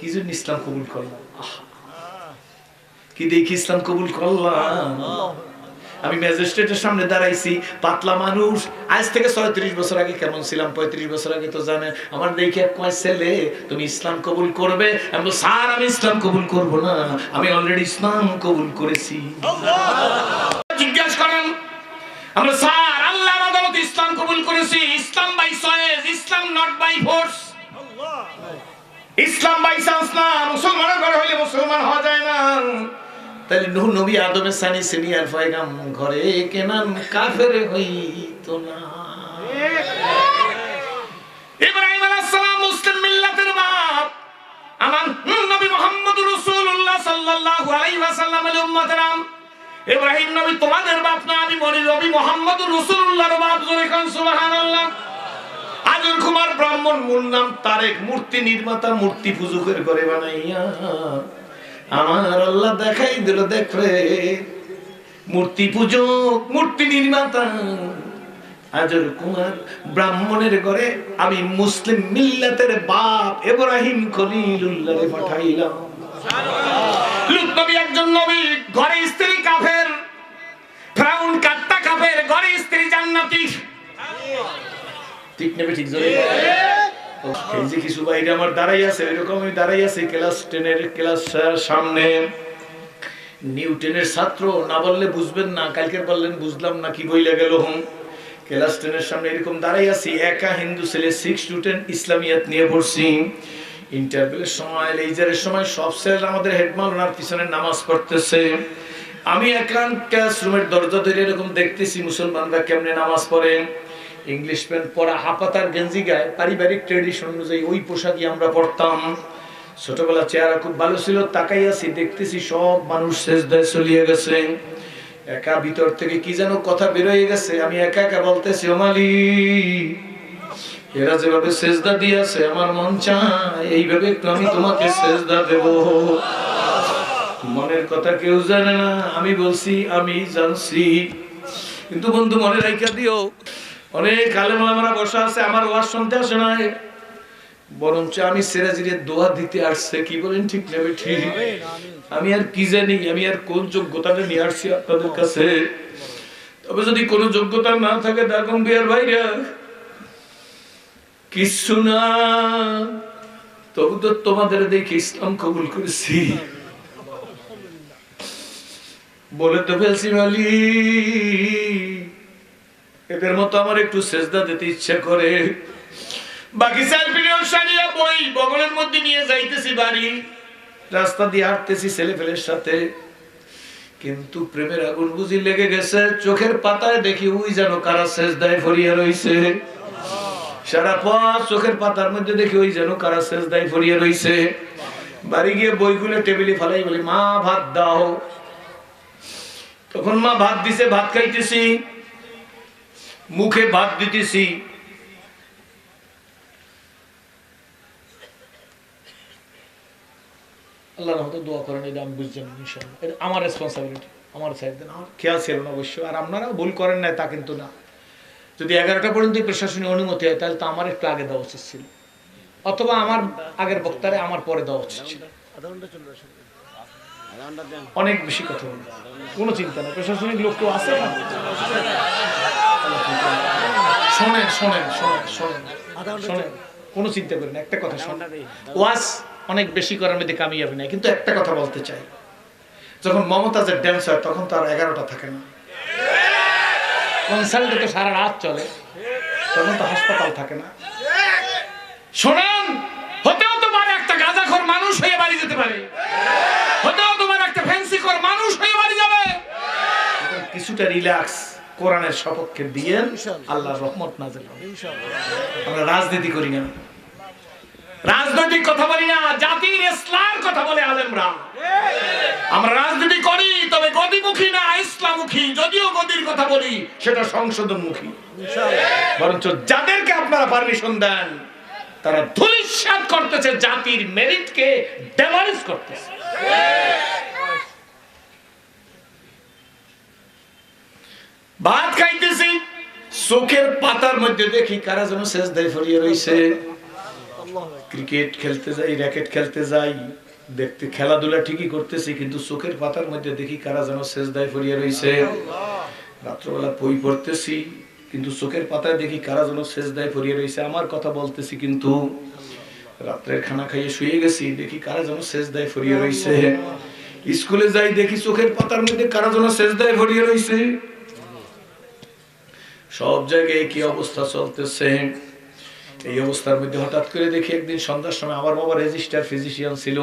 কি জন্য ইসলাম কবুল করলাম? কি দেখি ইসলাম কবুল করলাম? আমি ম্যাজিস্ট্রেটের সামনে দাঁড়াইছি পাতলা মানুষ। আজ থেকে ছয়ত্রিশ বছর আগে কেমন ছিলাম? পঁয়ত্রিশ বছর আগে তো জানেন আমার দেখে এক কয় ছেলে তুমি ইসলাম কবুল করবে? আমি বললাম, স্যার আমি ইসলাম কবুল করব না। আমি অলরেডি ইসলাম কবুল করেছি। জিজ্ঞেস করেন আমরা স্যার আল্লাহ আদালত ইসলাম কবুল করেছি। Islam by choice Islam not by force Islam by chance না, মুসলমানের ঘরে হইলে মুসলমান হওয়া যায় না। তাহলে নূহ নবী আদমের সানি সিনিয়র পয়গাম ঘরে কেনান কাফের হইতো না। ইব্রাহিম আলাইহিস সালাম মুসলিম মিল্লাতের বাপ। আমার নবী মুহাম্মদ রাসূলুল্লাহ সাল্লাল্লাহু আলাইহি ওয়াসাল্লামের উম্মতেরাম ইব্রাহিম নবী তোমাদের বাপ না, আমি মনি নবী মুহাম্মদ রাসূলুল্লাহর বাপ। জোরে খান সুবহানাল্লাহ। আজর কুমার ব্রাহ্মণ মূল নাম তারেক, মূর্তি নির্মাতা, মূর্তি পূজকের করে বানাইয়া। আমার আল্লাহ দেখাই দিল দেখরে মূর্তি পূজক, মূর্তি নির্মাতা। আজর কুমার ব্রাহ্মণের ঘরে আমি মুসলিম মিল্লাতের বাপ ইব্রাহিম খলিলুল্লাহরে পাঠাইলাম। লুত নবী একজন নবী, ঘরে স্ত্রী কাফের। ফ্রাউন কাট্টা কাফের, ঘরে স্ত্রী জান্নাতি। ঠিক ঠিক জোরে এই যে কিছু বাইরে আমার দাঁড়াই আছে এরকম দাঁড়াই আছি ক্লাস ক্লাস সামনে। নিউটনের ছাত্র, না বললে বুঝবেন না, কালকের বললেন বুঝলাম না কি বইলে গেল হুম। ক্লাস টেনের সামনে এরকম দাঁড়াই আছি, একা হিন্দু ছেলে সিক্স স্টুডেন্ট ইসলামিয়াত নিয়ে পড়ছি। সময়, লেজারের সময় সব ছেলে আমাদের হেডমাল ওনার পিছনে নামাজ পড়তেছে। আমি একান ক্লাসরুমের দরজা ধরে এরকম দেখতেছি, মুসলমানরা কেমনে নামাজ পড়ে? ইংলিশ প্যান্ট পরা হাপাতার গেঞ্জি গায়ে পারিবারিক ট্রেডিশন অনুযায়ী ওই পোশাকই আমরা পরতাম। ছোটবেলা চেহারা খুব ভালো ছিল, তাকাই আছি, দেখতেছি সব মানুষ শেষ দায় চলিয়ে গেছে। একা ভিতর থেকে কি যেন কথা বেরোয় গেছে, আমি একা একা বলতেছি ওমালি এরা যেভাবে সেজদা দিয়েছে, আমার মন চায়, এইভাবে একটু আমি তোমাকে সেজদা দেব। মনের কথা কেউ জানে না, আমি বলছি আমি জানছি। কিন্তু বন্ধু, মনে রাখা দিও অনেক আলেমালামারা বসা আছে, আমার ওয়াজ শুনতে আসে না বরঞ্চ আমি সিরাজিরে দোয়া দিতে আসছে, কি বলেন ঠিক নেবে ঠিক? আমি আর কি জানি, আমি আর কোন যোগ্যতাটা নিয়ে আসছি আপনাদের কাছে? তবে যদি কোনো যোগ্যতা না থাকে দেখুন বিয়ার ভাইরা। কিছু না, তবু তো তোমাদের দেখে ইসলাম কবুল করেছি। বলে তো ফেলছি মালি এদের মতো আমার একটু সেজদা দিতে ইচ্ছা করে। বাকি চার পিলিয়ন সারিয়া বই বগলের মধ্যে নিয়ে যাইতেছি বাড়ি। রাস্তা দিয়ে হাঁটতেছি ছেলে ফেলের সাথে। কিন্তু প্রেমের আগুন বুঝি লেগে গেছে, চোখের পাতায় দেখি ওই যেন কারা দায় ফরিয়া রইছে। সারা পথ চোখের পাতার মধ্যে দেখি ওই যেন কারা শেষ দায় ফরিয়া রইছে। বাড়ি গিয়ে বইগুলো টেবিলে ফেলাই বলি, মা, ভাত দাও। তখন মা ভাত দিছে, ভাত খাইতেছি। মুখে ভাত দিতেছি। আল্লাহ রহমতে দোয়া করেন, এটা আমি বুঝছেন ইনশাআল্লাহ। এটা আমার রেসপন্সিবিলিটি আমার সাইড দেন আমার খেয়াল ছিল না অবশ্য আর আপনারা ভুল করেন না তা কিন্তু না। যদি এগারোটা পর্যন্ত প্রশাসনিক অনুমতি হয়, তাহলে তো আমার একটু আগে দেওয়া উচিত ছিল। অথবা আমার আগের বক্তারে আমার পরে দেওয়া উচিত ছিল। অনেক বেশি কথা বলব কোনো চিন্তা নেই। প্রশাসনিক লোক কেউ আছে না? শোনেন শোনেন শোনেন শোনেন। শোনেন কোনো চিন্তা করেন না, একটা কথা শোনেন। ওয়াজ অনেক বেশি করার মধ্যে কামিয়াবি নাই। কিন্তু একটা কথা বলতে চাই। যখন মমতাজের ড্যান্স হয় তখন তো আর এগারোটা থাকে না। কনসাল্টে তো সারা রাত চলে। তখন তো হাসপাতাল থাকে না। শোনেন হতেও তো পারে একটা গাঁজাখোর মানুষ হয়ে বাড়ি যেতে পারে। হতেও তোমার একটা ফ্যান্সি কর মানুষ হয়ে বাড়ি যাবে। কিছুটা রিল্যাক্স কোরআনের সপক্ষে দিয়ে আল্লাহর রহমত নাজেল। আমরা রাজনীতি করি না। রাজনৈতিক কথা বলি না জাতির ইসলামের কথা বলে আলেমরা। আমরা রাজনীতি করি তবে গদিমুখী না ইসলামুখী যদিও গদির কথা বলি সেটা সংশোধনমুখী। বরঞ্চ যাদেরকে আপনারা পারমিশন দেন তারা ধুলিস্বাদ করতেছে, জাতির মেরিটকে ডেমালিশ করতেছে। ভাত খাইতেছি, চোখের পাতার মধ্যে দেখি কারা যেন শেষ দেয় ফরিয়ে রইছে। ক্রিকেট খেলতে যাই, র্যাকেট খেলতে যাই, দেখতে খেলাধুলা ঠিকই করতেছি, কিন্তু চোখের পাতার মধ্যে দেখি কারা যেন শেষদায় ফরিয়ে রয়েছে রাত্রবেলা বই পড়তেছি কিন্তু চোখের পাতায় দেখি কারা যেন শেষদায় ফরিয়ে রয়েছে আমার কথা বলতেছি কিন্তু রাত্রের খানা খাইয়ে শুয়ে গেছি, দেখি কারা যেন শেষদায় ফরিয়ে রয়েছে স্কুলে যাই দেখি চোখের পাতার মধ্যে কারা যেন শেষদায় ফরিয়ে রয়েছে সব জায়গায় কি অবস্থা চলতেছে। এই অবস্থার মধ্যে হঠাৎ করে দেখি একদিন সন্ধ্যার সময় আমার বাবা রেজিস্টার ফিজিশিয়ান ছিল।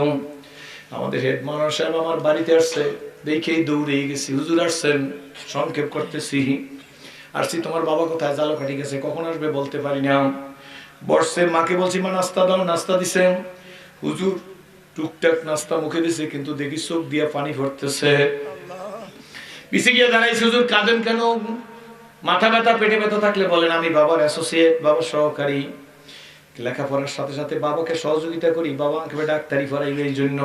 আমাদের হেড সাহেব আমার বাড়িতে আসছে, দেখেই দৌড়ে গেছি। হুজুর আসছেন, সংক্ষেপ করতেছি। আসছি, তোমার বাবা কোথায়? জালো কাটি গেছে। কখন আসবে বলতে পারি না। বর্ষে মাকে বলছি, মা, নাস্তা দাও, নাস্তা দিছে। হুজুর টুকটাক নাস্তা মুখে দিছে, কিন্তু দেখি চোখ দিয়ে পানি ভরতেছে। পিছে গিয়ে দাঁড়াইছে হুজুর, কাঁদেন কেন? মাথা ব্যথা, পেটে ব্যথা থাকলে বলেন, আমি বাবার অ্যাসোসিয়েট বাবার সহকারী। লেখাপড়ার সাথে সাথে বাবাকে সহযোগিতা করি। বাবা আমাকে ডাক্তারি পড়াইবে এই জন্য।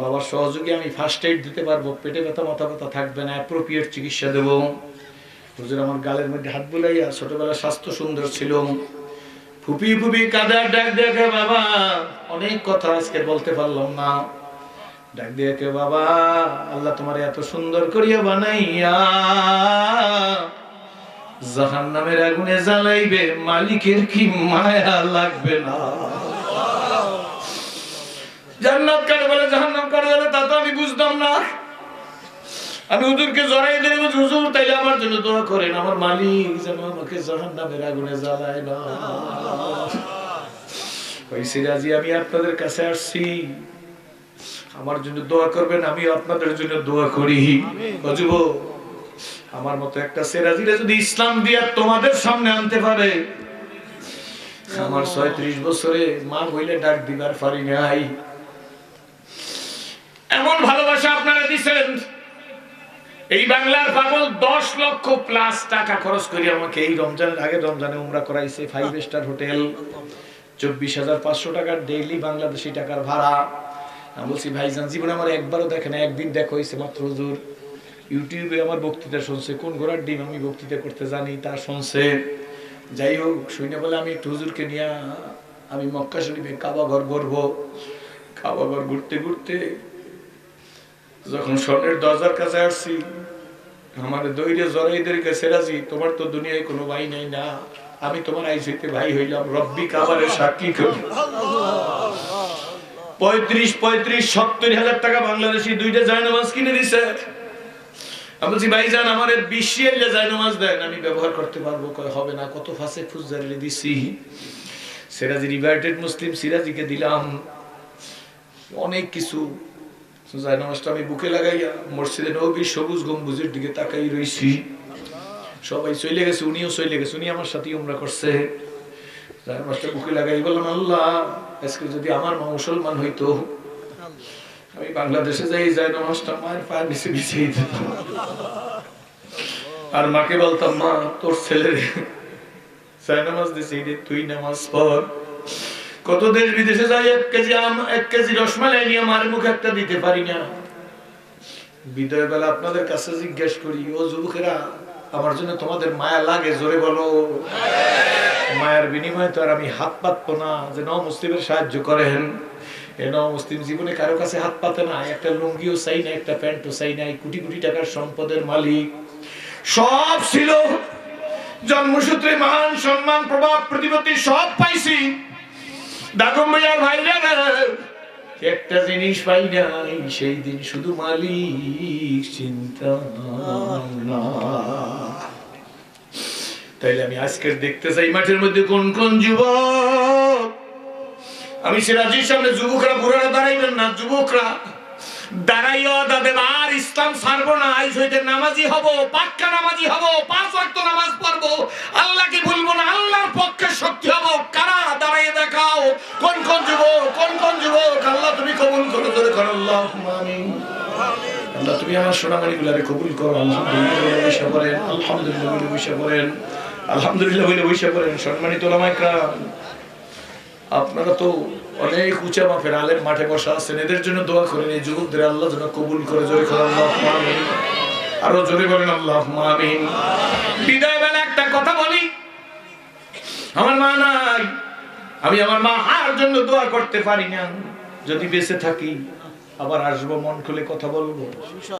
বাবার সহযোগী আমি ফার্স্ট এইড দিতে পারব। পেটে ব্যথা, মাথা ব্যথা থাকবে না। অ্যাপ্রোপ্রিয়েট চিকিৎসা দেবো। হুজুর আমার গালের মধ্যে হাত বুলাইয়া ছোটবেলা স্বাস্থ্য সুন্দর ছিল। ফুপি ফুপি কাদার ডাক দেখে বাবা? অনেক কথা আজকে বলতে পারলাম না। ডাক দিয়ে কে বাবা? আল্লাহ তোমার এত সুন্দর করিয়া বানাইয়া জাহান নামের আগুনে জ্বালাইবে, মালিকের কি মায়া লাগবে না? জান্নাত কারে বলে, জাহান্নাম কারে বলে, তা তো আমি বুঝতাম না। আমি হুজুরকে জড়াই দিলে হুজুর জন্য দোয়া করেন, আমার মালিক যেন আমাকে জাহান্নামের আগুনে জ্বালায় না ওই সিরাজি আমি আপনাদের কাছে আসছি। আমার জন্য দোয়া করবেন আমি আপনাদের জন্য দোয়া করি। আমার মতো একটা সেরাজিরে যদি ইসলাম দিয়া তোমাদের সামনে আনতে পারে, আমার ছয়ত্রিশ বছরে মা বইলে ডাক দিবার পারি নাই। এমন ভালোবাসা আপনারা দিচ্ছেন এই বাংলার পাগল দশ লক্ষ প্লাস টাকা খরচ করি আমাকে এই রমজানের আগে রমজানে উমরা করাইছে। ফাইভ স্টার হোটেল, চব্বিশ হাজার পাঁচশো টাকার ডেইলি বাংলাদেশি টাকার ভাড়া। আমি বলছি, ভাইজান, জীবনে আমার একবারও দেখে না একদিন দেখা হয়েছে মাত্র হুজুর। ইউটিউবে আমার বক্তৃতা শুনছে, কোন ঘোড়ার ডিম আমি বক্তৃতা করতে জানি তা শুনছে। যাই হোক, শুনে বলে আমি একটু হুজুরকে নিয়ে আমি মক্কা শরীফে কাবা ঘর ঘুরবো। কাবা ঘর ঘুরতে ঘুরতে যখন স্বর্ণের দরজার কাছে আসছি, আমার দৈরে জরাইদের কাছে রাজি, তোমার তো দুনিয়ায় কোনো ভাই নাই না। আমি তোমার আইসিতে ভাই হইলাম, রব্বি কাবারের সাক্ষী করি পঁয়ত্রিশ পঁয়ত্রিশ, সত্তর হাজার টাকা বাংলাদেশি দুইটা কিনে দিছে। আমি বলছি ভাইজান আমার বিশ রিয়ালে জায়নামাজ দেন, আমি ব্যবহার করতে পারব। কয়, হবে না, কত ফাঁসে ফুজারিলে দিছি। সিরাজি রিভার্টেড মুসলিম সিরাজিকে দিলাম। অনেক কিছু জায়নামাজটা আমি বুকে লাগাইয়া মসজিদে নবী সবুজ গম্বুজের দিকে তাকাই রইছি। সবাই চলে গেছে, উনিও চলে গেছে, উনি আমার সাথে উমরা করছে। জায়নামাজটা বুকে লাগাই বললাম, আল্লাহ, আজকে যদি আমার মা মুসলমান হইতো, আমি বাংলাদেশে যাই যাই নামাজটা মায়ের পায়ের নিচে বিছিয়ে দিতাম। আর মাকে বলতাম, মা, তোর ছেলে যাই নামাজ দিছি তুই নামাজ পড়। কত দেশ বিদেশে যাই এক কেজি আম, এক কেজি রসমালাই নিয়ে মার মুখে একটা দিতে পারি না। বিদায় বেলা আপনাদের কাছে জিজ্ঞেস করি, ও যুবকেরা, আমার জন্য তোমাদের মায়া লাগে, জোরে বলো। মায়ের বিনিময়ে তো আর আমি হাত পাতবো না, যে ন মুসলিমের সাহায্য করেন। এ ন মুসলিম জীবনে কারও কাছে হাত পাতে না, একটা লুঙ্গিও চাই না একটা প্যান্টও চাই না কোটি কোটি টাকার সম্পদের মালিক। সব ছিল, জন্মসূত্রে মান, সম্মান, প্রভাব, প্রতিপত্তি সব পাইছি। দাগম ভাইয়ার ভাইরা একটা জিনিস পাই নাই, সেই দিন শুধু মালিক চিন্তা তাইলে আমি আজকের দেখতে চাই মাঠের মধ্যে কোন কোন যুবক। আমি সিরাজির সামনে যুবকরা বুড়ারা দাঁড়াইবেন না, যুবকরা। দাঁড়াইয়া তাদের আর ইসলাম ছাড়বো না আইস হইতে নামাজি হব, পাক্কা নামাজি হব, পাঁচ ওয়াক্ত নামাজ পড়ব। আল্লাহকে ভুলবো না, আল্লাহর পক্ষে শক্তি হব। কারা দেখাও। কোন কোন যুবক, কোন কোন যুবক? আল্লাহ তুমি কবুল করো ধরে করো আল্লাহ আল্লাহ তুমি আমার গুলারে কবুল করো, আলহামদুলিল্লাহ করেন আলহামদুলিল্লাহ করেন আলহামদুলিল্লাহ বলে করেন সম্মানিত ওলামাইকরা আপনারা তো অনেক উঁচা মাপের আলের মাঠে বসা আছেন, এদের জন্য দোয়া করেন, এই যুবকদের আল্লাহ যেন কবুল করে, জোরে করে আল্লাহ আরও জোরে বলেন আল্লাহ বিদায় বেলা একটা কথা বলি। আমার মা নাই। আমি আমার মা আর জন্য দোয়া করতে পারি না। যদি বেঁচে থাকি, আবার আসব, মন খুলে কথা বলব।